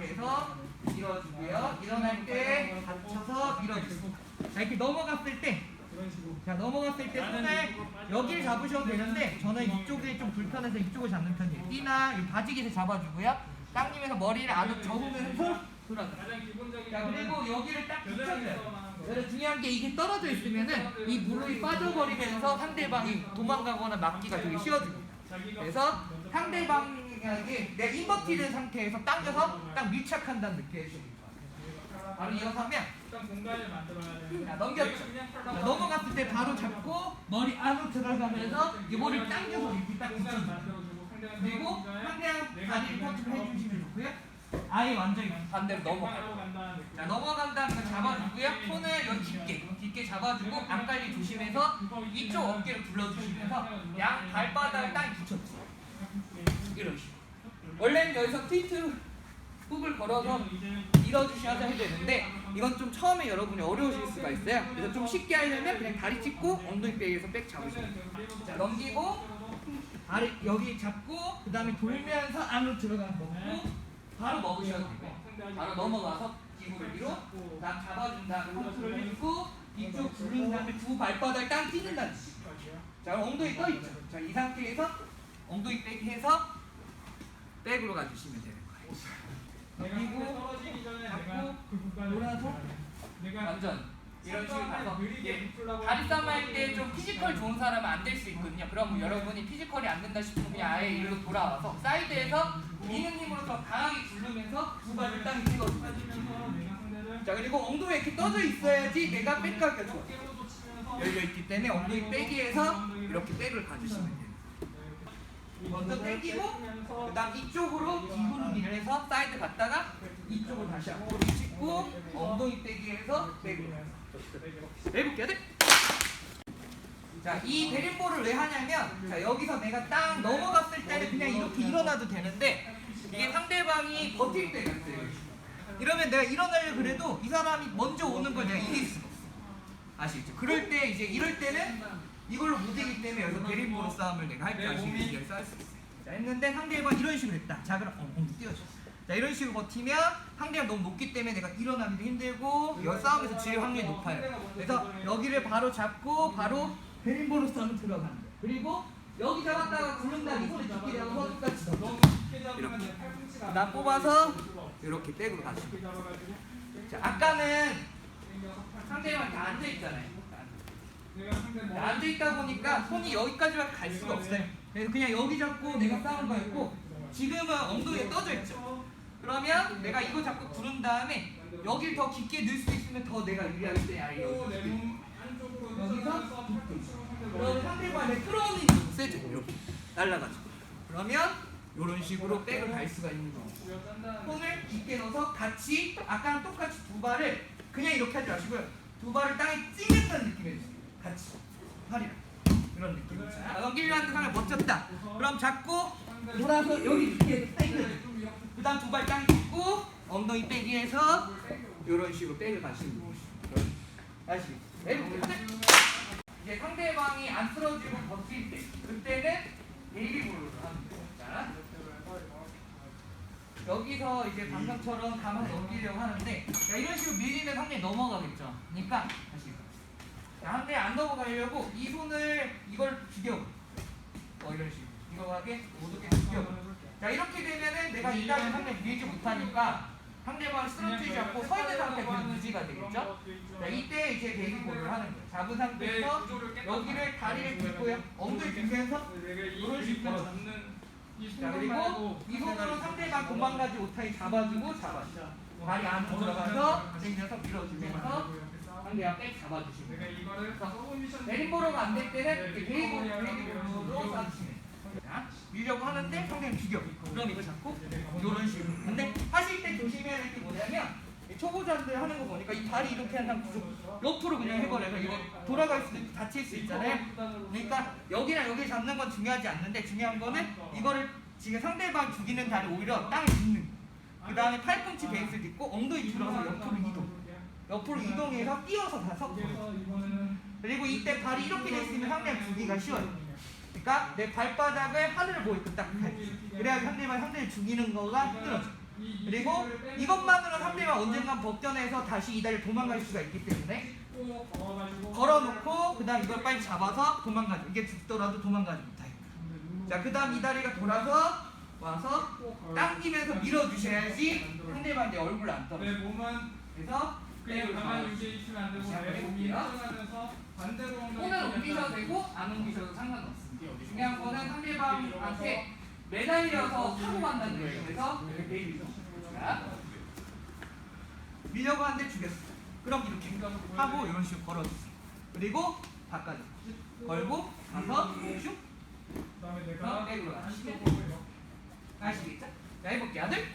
해서 밀어주고요. 일어날 때 받쳐서 밀어주고. 자, 이렇게 넘어갔을 때, 자 넘어갔을 때 손을 여기를 잡으셔도 되는데 저는 이쪽이 좀 불편해서 이쪽을 잡는 편이에요. 띠나 이 바지깃을 잡아주고요. 당기면서 머리를 안으로 접으면서 돌아가. 자 그리고 여기를 딱 붙여줘요. 그래서 중요한 게 이게 떨어져 있으면은 이 무릎이 빠져버리면서 상대방이 도망가거나 막기가 되게 쉬워집니다. 그래서 상대방에게 내 인버티드 상태에서 당겨서 딱 밀착한다는 느낌이. 바로 이어서 하면 일단 공간을 만들어야 되는데 자, 넘겼죠. 자, 넘어갔을 때 바로 잡고 머리 안으로 들어가면서 이 머리를 당겨서 이렇게 딱 공간을 붙여줘요. 만들어주고 상대방 그리고 상대방 다리를 터치를 해주시면 좋고요. 아예 완전히 반대로 느낌. 자 넘어간 다음에 잡아주고요. 손을 여기 깊게 깊게 잡아주고 안갈리 조심해서 이쪽 어깨를 불러주시면서 양 발바닥을 땅에 붙여주세요. 이런 식으로. 원래는 여기서 트위트 훅을 걸어서 밀어주셔야 되는데 이건 좀 처음에 여러분이 어려우실 수가 있어요. 그래서 좀 쉽게 하려면 그냥 다리 찢고 엉덩이 빼기에서 백 잡으시면 돼요. 자 넘기고 다리 여기 잡고 그 다음에 돌면서 안으로 들어가서 먹고 바로 먹으셔도 되고 바로 넘어가서 기구를 위로 딱 잡아준 다음에 컨트롤 해주고 이쪽 부른 다음에 두 발바닥 땅 뜻이에요. 자 엉덩이 떠 있죠. 자이 상태에서 엉덩이 빼기 해서 백으로 가주시면 되는 거예요. 그리고 잡고 그 놀아서 내가 완전 이런 식으로 가서 느리게 예, 붙으려고 다리 싸움 할 때 좀 피지컬 좋은 사람은 안 될 수 있거든요. 그럼 뭐 여러분이 피지컬이 안 된다 싶으면 그냥 아예 이리로 돌아와서 사이드에서 힘으로 더 강하게 굴르면서 두 발을 땅에 상대를 자 그리고 엉덩이 이렇게 떠져 있어야지 내가 백가기가 좋아. 열려 있기 때문에 엉덩이 빼기에서 이렇게 백을 가주시면 돼요. 먼저 당기고 그 다음 이쪽으로 기구를 밀어서 사이드 갔다가 이쪽으로 다시 앞으로 찍고 엉덩이 빼기에서 백을 해볼게요. 네. 자, 이 베림볼을 왜 하냐면, 자, 여기서 내가 딱 넘어갔을 때는 그냥 이렇게 일어나도 되는데, 이게 상대방이 버틸 때가 있어요. 이러면 내가 일어나려 그래도 이 사람이 먼저 오는 걸 내가 이길 수가 없어. 아시겠죠? 그럴 때, 이제 이럴 때는 이걸로 못 이기기 때문에 여기서 베림볼 싸움을 내가 할때 아시겠죠? 싸울 수 있어요. 자, 했는데 상대방 이런 식으로 했다. 자, 그럼 어, 어, 뛰어줘. 자, 이런 식으로 버티면 상대가 너무 높기 때문에 내가 일어나기도 힘들고, 여 싸움에서 질 확률이 높아요. 그래서 여기를 바로 잡고 바로 베림보로 싸움 들어가는 거예요. 그리고 여기 잡았다가 굴른다 이 손에 죽게 되고 똑같이 더. 너무 깊게 잡으면 내 팔꿈치가 나 뽑아서 이렇게 백으로. 깊게 잡아가지고 자, 아까는 상대방이 다 앉아 있잖아요. 내가 상대 머리 앉아 있다 보니까 손이 여기까지만 갈 수가 없어요. 그래서 그냥 여기 잡고 내가 싸운 거였고 지금은 엉덩이에 떠져 있죠. 그러면 내가 이거 잡고 구른 다음에 여길 더 깊게 넣을 수 있으면 더 내가 유리하기 때문에 아예 또 여기서 깊게 그럼 상대방의 끌어오는 힘이 세죠. 이렇게 날라가죠. 그러면 이런 식으로 백을 갈 수가 있는 거예요. 손을 깊게 넣어서 같이 아까랑 똑같이 두 발을 그냥 이렇게 하지 마시고요. 두 발을 땅에 찌른다는 느낌이 있어요. 같이 팔이랑 이런 느낌. 자, 넘기려 하는 상을 멋졌다. 그럼 잡고 돌아서 여기 이렇게. 그다음 두 발 땅에 짚고 엉덩이 빼기해서 이런 식으로 백을 가시는 거예요. 아시겠죠? 해볼게요. 이제 상대방이 안 쓰러지고 버틸 때 그때는 베이비볼로 거예요. 자, 여기서 이제 방금처럼 가만 넘기려고 하는데 자, 이런 식으로 밀리면 상대 넘어가겠죠. 그러니까 다시 자, 한대 안 넘어가려고 이 손을 이걸 죽여. 어 이런 식으로 이거 하게 모두게 죽여. 자 이렇게 되면은 내가 이따가 상대 밀지 못하니까 상대방을 쓰러뜨리지 않고 서 있는 상태 계속 유지가 되겠죠. 자 이때 이제 베이비볼을 하는 거예요. 잡은 상태에서 여기를 다리를 들고요. 엉덩이 들면서 이런 식으로 잡는 이자 그리고 이 손으로 상대방 도망가지 못하게 잡아주고 잡아줘. 다리 안으로 들어가서 당겨서 밀어주면서 상대방 백 잡아주시고. 내림보로가 안 될 때는 베이볼로 쏴주시면 밀려고 하는데 상대방 죽여. 그럼 이거 잡고 이런 식으로. 근데 하실 때 조심해야 될 게 뭐냐면 이 초보자들 하는 거 보니까 이 다리 이렇게 한 상태 옆으로 그냥 해버려서 이거 돌아갈 수도 있고 다칠 수 있잖아요. 그러니까 여기랑 여기 잡는 건 중요하지 않는데 중요한 거는 이거를 지금 상대방 죽이는 다리 오히려 땅에 딛는 그 다음에 팔꿈치 베이스 딛고 엉덩이 들어서 옆으로 이동 옆으로 이동해서 뛰어서 다 섞어 그리고 이때 발이 이렇게 돼 있으면 상대방 죽기가 쉬워요 그러니까 내 발바닥을 하늘을 보이고 딱 해. 그래야 상대방 상대를 죽이는 거가 힘들어져. 그리고 이것만으로 상대방 언젠간 벗겨내서 다시 이 다리를 도망갈 수가 있기 때문에 걸어놓고 그 다음 이걸 빨리 잡아서 도망가죠. 이게 죽더라도 도망가지 못해. 자, 그 다음 이 다리가 돌아서 와서 당기면서 밀어주셔야지 상대방의 얼굴 안 떨어져. 내 몸은 그래서 그냥 가만히 잡아요. 유지해 있으면 안 되고 자, 내 몸이. 일어나면서 반대로 손을 옮기셔도 되고 안 옮기셔도 상관없습니다. 중요한 거는 상대방한테 매달려서 타고 간다는 거예요. 그래서 자, 밀려고 하는데 죽였어. 그럼 이렇게 하고 이런 식으로 걸어주세요. 그리고 바깥에 걸고 가서 슉 그다음에 내가 백으로 아시겠죠? 자 해볼게요. 아들